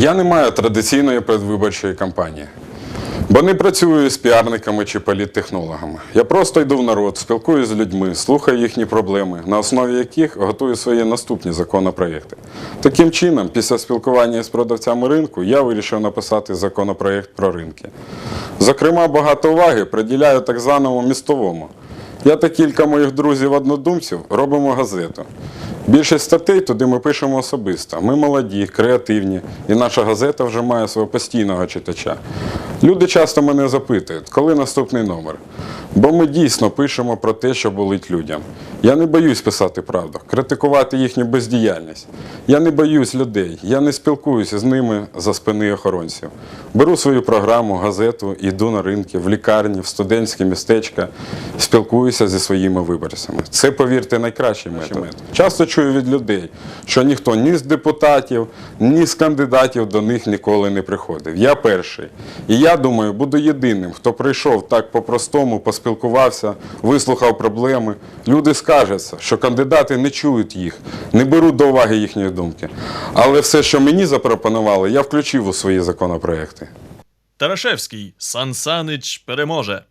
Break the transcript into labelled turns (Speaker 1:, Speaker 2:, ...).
Speaker 1: Я не маю традиційної передвиборчої кампанії, бо не працюю з піарниками чи політтехнологами. Я просто йду в народ, спілкуюся з людьми, слухаю їхні проблеми, на основі яких готую свої наступні законопроекти. Таким чином, після спілкування з продавцями ринку, я вирішив написати законопроект про ринки. Зокрема, багато уваги приділяю так званому містовому. Я та кілька моїх друзів-однодумців робимо газету. Більшість статей туди ми пишемо особисто. Ми молоді, креативні, і наша газета вже має свого постійного читача. Люди часто мене запитують, коли наступний номер. Бо ми дійсно пишемо про те, що болить людям. Я не боюсь писати правду, критикувати їхню бездіяльність. Я не боюсь людей, я не спілкуюся з ними за спини охоронців. Беру свою програму, газету, йду на ринки, в лікарні, в студентські містечка, спілкуюся зі своїми виборцями. Це, повірте, найкращий метод. Часто чую від людей, що ніхто ні з депутатів, ні з кандидатів до них ніколи не приходив. Я перший. І я думаю, буду єдиним, хто прийшов так по-простому, поспілкувався, вислухав проблеми. Люди скаржаться, що кандидати не чують їх, не беруть до уваги їхньої думки. Але все, що мені запропонували, я включив у свої законопроекти.
Speaker 2: Тарашевський Сан Санич переможе.